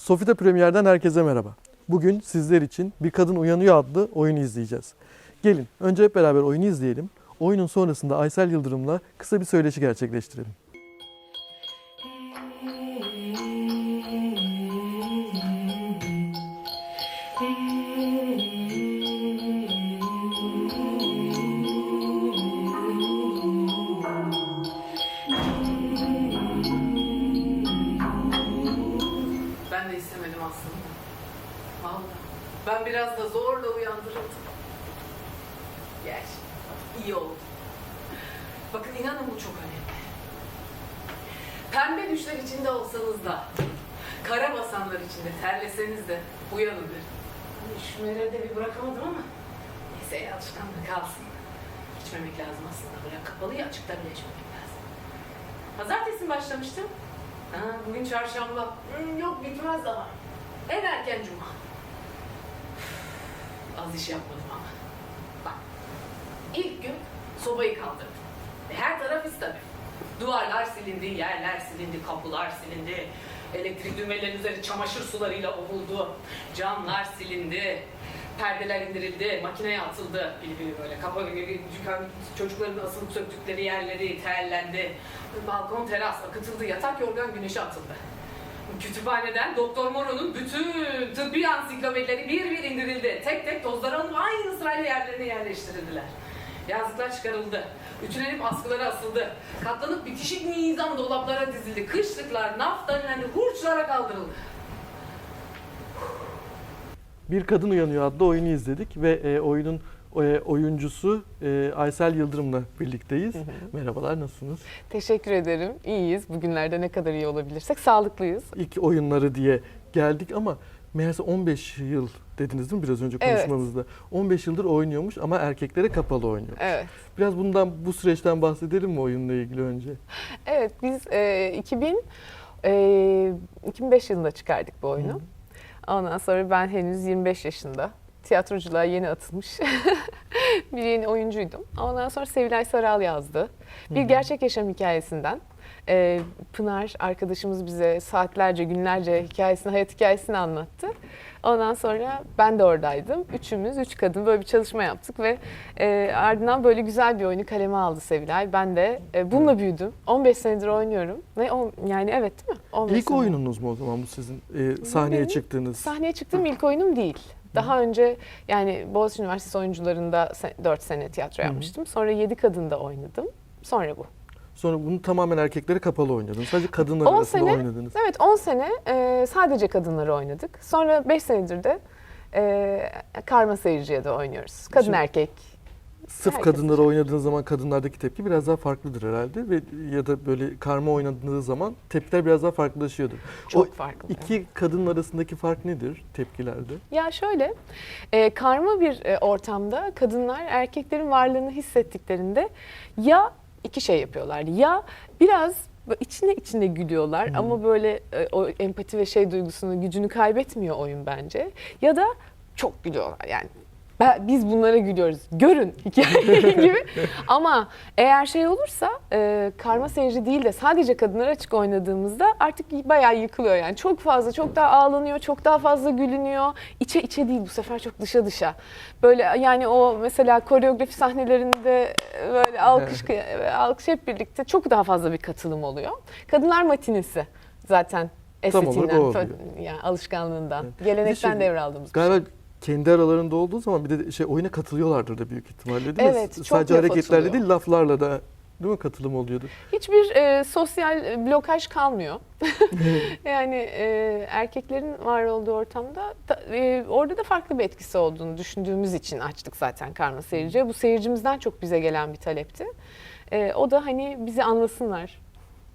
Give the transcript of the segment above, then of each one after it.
Sofita Premier'den herkese merhaba. Bugün sizler için Bir Kadın Uyanıyor adlı oyunu izleyeceğiz. Gelin önce hep beraber oyunu izleyelim. Oyunun sonrasında Aysel Yıldırım'la kısa bir söyleşi gerçekleştirelim. Vallahi. Ben biraz da zorla uyandırıldım. Gerçi iyi oldu. Bakın inanın bu çok önemli. Pembe düşler içinde olsanız da, kara basanlar içinde terleseniz de uyanın derim. Hani üşümeleri de bir bırakamadım ama neyse ya alışkanlık kalsın. İçmemek lazım aslında. Böyle kapalı ya açıkta bile içmemek lazım. Pazartesi mi başlamıştım? Ha, bugün çarşamba. Hmm, yok bitmez daha. En erken cuma. Az iş yapmadım ama. Bak. İlk gün sobayı kaldırdım. E, her taraf is tabii. Duvarlar silindi, yerler silindi, kapılar silindi. Elektrik düğmelerinin üzeri çamaşır sularıyla ovuldu. Camlar silindi. Perdeler indirildi, makineye atıldı. Bili bili böyle. Kapı, çocukların asılıp söktükleri yerleri terlendi. Balkon, teras akıtıldı. Yatak, yorgan, güneşe atıldı. Kütüphaneden Doktor Moro'nun bütün tıbbi ansiklopedileri bir bir indirildi. Tek tek tozları alıp aynı sırayla yerlerine yerleştirildiler. Yazlıklar çıkarıldı. Ütülenip askılara asıldı. Katlanıp bitişik nizam dolaplara dizildi. Kışlıklar, naftalinler, hurçlara kaldırıldı. Bir Kadın Uyanıyor adlı oyunu izledik ve e, oyunun oyuncusu e, Aysel Yıldırım'la birlikteyiz. Merhabalar, nasılsınız? Teşekkür ederim. İyiyiz. Bugünlerde ne kadar iyi olabilirsek sağlıklıyız. İlk oyunları diye geldik ama meğerse 15 yıl dediniz değil mi biraz önce Evet. konuşmamızda? 15 yıldır oynuyormuş ama erkeklere kapalı oynuyor. Evet. Biraz bundan bu süreçten bahsedelim mi oyunla ilgili önce? Evet biz e, 2000 e, 2005 yılında çıkardık bu oyunu. Ondan sonra ben henüz 25 yaşında tiyatroculuğa yeni atılmış bir yeni oyuncuydum. Ondan sonra Sevilay Saral yazdı. Bir gerçek yaşam hikayesinden. e, Pınar arkadaşımız bize saatlerce, günlerce hikayesini, hayat hikayesini anlattı. Ondan sonra ben de oradaydım. Üçümüz, üç kadın böyle bir çalışma yaptık ve e, ardından böyle güzel bir oyunu kaleme aldı Sevilay. Ben de e, bununla büyüdüm. 15 senedir oynuyorum. On, yani evet değil mi? 15 İlk senedir. oyununuz mu o zaman bu sizin e, sahneye benim çıktığınız? Sahneye çıktığım ilk oyunum değil. Daha önce yani Boğaziçi Üniversitesi oyuncularında 4 sene tiyatro yapmıştım. Sonra 7 kadında oynadım. Sonra bu. Sonra bunu tamamen erkeklere kapalı oynadınız. Sadece kadınlar 10 arasında sene- oynadınız. Evet 10 sene e, sadece kadınları oynadık. Sonra 5 senedir de e, karma seyirciye de oynuyoruz. Kadın Şimdi- erkek. Sırf herkes kadınları oynadığınız zaman kadınlardaki tepki biraz daha farklıdır herhalde ve ya da böyle karma oynadığınız zaman tepkiler biraz daha farklılaşıyordur. Çok o farklı. iki kadın arasındaki fark nedir tepkilerde? Ya şöyle, e, karma bir e, ortamda kadınlar erkeklerin varlığını hissettiklerinde ya iki şey yapıyorlar. Ya biraz içine içine gülüyorlar Hmm. ama böyle e, o empati ve şey duygusunu, gücünü kaybetmiyor oyun bence. Ya da çok gülüyorlar yani. Ben, biz bunlara gülüyoruz. Görün hikaye gibi. Ama eğer şey olursa e, karma seyirci değil de sadece kadınlar açık oynadığımızda artık bayağı yıkılıyor yani. Çok fazla, çok daha ağlanıyor, çok daha fazla gülünüyor. İçe içe değil bu sefer çok dışa dışa. Böyle yani o mesela koreografi sahnelerinde e, böyle alkış alkış hep birlikte çok daha fazla bir katılım oluyor. Kadınlar matinesi zaten estetiğinden, yani alışkanlığından, Evet. gelenekten şey, devraldığımız bir şey. Galiba kendi aralarında olduğu zaman bir de şey oyuna katılıyorlardır da büyük ihtimalle değil mi? Evet, çok Sadece hareketlerle atılıyor. değil laflarla da değil mi katılım oluyordu? Hiçbir e, sosyal e, blokaj kalmıyor. yani e, erkeklerin var olduğu ortamda da, e, orada da farklı bir etkisi olduğunu düşündüğümüz için açtık zaten karma seyirciye. Bu seyircimizden çok bize gelen bir talepti. E, o da hani bizi anlasınlar.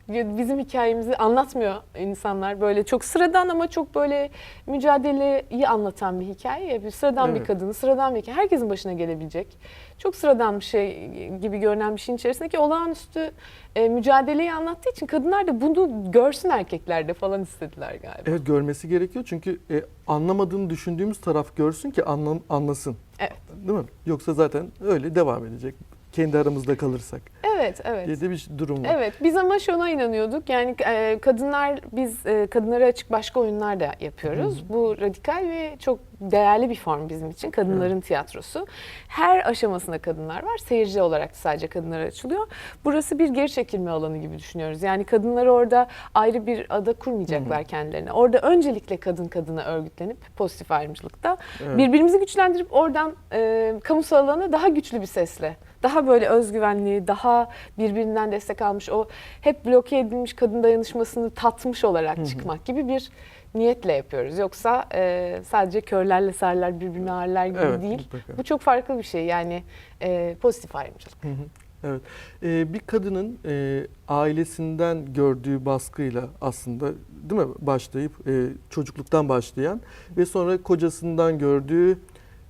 Bizim hikayemizi anlatmıyor insanlar. Böyle çok sıradan ama çok böyle mücadeleyi anlatan bir hikaye. Bir sıradan bir Evet. kadını, sıradan bir hikaye. Herkesin başına gelebilecek. Çok sıradan bir şey gibi görünen bir şeyin içerisindeki olağanüstü e, mücadeleyi anlattığı için kadınlar da bunu görsün erkekler de falan istediler galiba. Evet görmesi gerekiyor çünkü e, anlamadığını düşündüğümüz taraf görsün ki anlam, anlasın. Evet. Değil mi? Yoksa zaten öyle devam edecek. Kendi aramızda kalırsak Evet, evet. diye de bir durum var. Evet, biz ama şuna inanıyorduk. Yani e, kadınlar, biz e, kadınlara açık başka oyunlar da yapıyoruz. Bu radikal ve çok değerli bir form bizim için. Kadınların tiyatrosu. Her aşamasında kadınlar var. Seyirci olarak sadece kadınlara açılıyor. Burası bir geri çekilme alanı gibi düşünüyoruz. Yani kadınlar orada ayrı bir ada kurmayacaklar kendilerine. Orada öncelikle kadın kadına örgütlenip pozitif ayrımcılıkta Evet. birbirimizi güçlendirip oradan e, kamusal alana daha güçlü bir sesle, daha böyle özgüvenli, daha birbirinden destek almış, o hep bloke edilmiş kadın dayanışmasını tatmış olarak çıkmak gibi bir niyetle yapıyoruz. Yoksa e, sadece körlerle sarılar birbirine ağırlar gibi Evet, değil. mutlaka. Bu çok farklı bir şey yani e, pozitif ayrımcılık. Hı hı, Evet. Ee, bir kadının e, ailesinden gördüğü baskıyla aslında değil mi başlayıp e, çocukluktan başlayan ve sonra kocasından gördüğü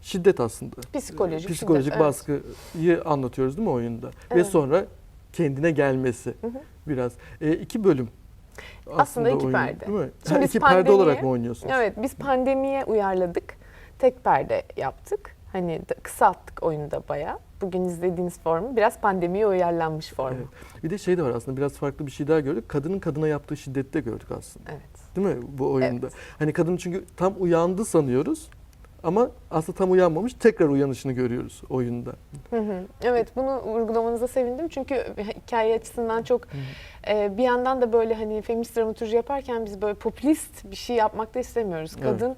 şiddet aslında. Psikolojik, Psikolojik şiddet, evet. baskıyı anlatıyoruz değil mi oyunda? Ve Evet. sonra kendine gelmesi hı. biraz. E, iki bölüm Aslında iki oyun, perde. Değil mi? Şimdi Ha, iki perde olarak mı oynuyorsunuz? Evet biz pandemiye uyarladık. Tek perde yaptık. Hani kısalttık oyunu da bayağı. Bugün izlediğiniz formu biraz pandemiye uyarlanmış formu. Evet. Bir de şey de var aslında biraz farklı bir şey daha gördük. Kadının kadına yaptığı şiddeti de gördük aslında. Evet. Değil mi bu oyunda? Hani kadın çünkü tam uyandı sanıyoruz ama aslında tam uyanmamış tekrar uyanışını görüyoruz oyunda. Hı hı. Evet bunu vurgulamanıza sevindim çünkü hikaye açısından çok e, bir yandan da böyle hani feminist dramaturji yaparken biz böyle popülist bir şey yapmak da istemiyoruz. Evet. Kadın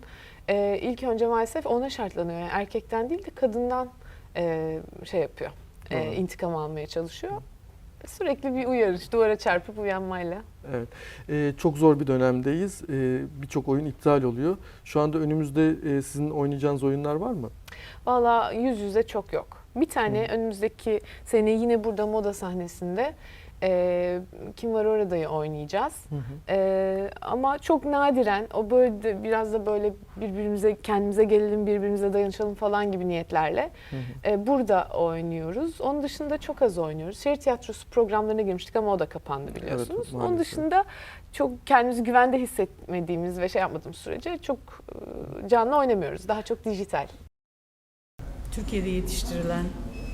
e, ilk önce maalesef ona şartlanıyor. Yani erkekten değil de kadından e, şey yapıyor. E, intikam almaya çalışıyor. Sürekli bir uyarış, duvara çarpıp uyanmayla. Evet. Ee, çok zor bir dönemdeyiz. Ee, Birçok oyun iptal oluyor. Şu anda önümüzde e, sizin oynayacağınız oyunlar var mı? Valla yüz yüze çok yok. Bir tane önümüzdeki sene yine burada moda sahnesinde e, Kim Var Orada'yı oynayacağız. E, ama çok nadiren o böyle de biraz da böyle birbirimize kendimize gelelim birbirimize dayanışalım falan gibi niyetlerle e, burada oynuyoruz. Onun dışında çok az oynuyoruz. Şehir tiyatrosu programlarına girmiştik ama o da kapandı biliyorsunuz. Onun maalesef. dışında çok kendimizi güvende hissetmediğimiz ve şey yapmadığımız sürece çok e, canlı oynamıyoruz. Daha çok dijital. Türkiye'de yetiştirilen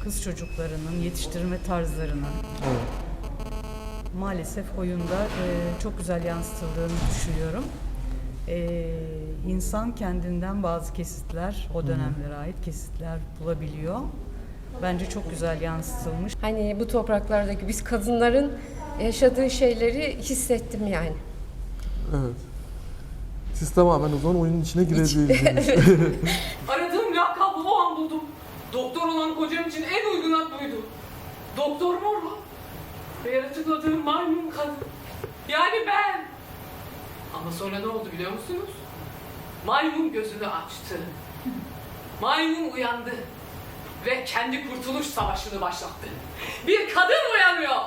kız çocuklarının yetiştirme tarzlarının Evet. Maalesef oyunda e, çok güzel yansıtıldığını düşünüyorum. E, insan kendinden bazı kesitler, o dönemlere ait kesitler bulabiliyor. Bence çok güzel yansıtılmış. Hani bu topraklardaki biz kadınların yaşadığı şeyleri hissettim yani. Evet. Siz tamamen o zaman oyunun içine girebildiniz. Aradığım lakabı o an buldum. Doktor olan kocam için en uygun ad buydu. Doktor Morla. Ve yaratıkladığım maymun kadın. Yani ben. Ama sonra ne oldu biliyor musunuz? Maymun gözünü açtı. Maymun uyandı. Ve kendi kurtuluş savaşını başlattı. Bir kadın uyanıyor.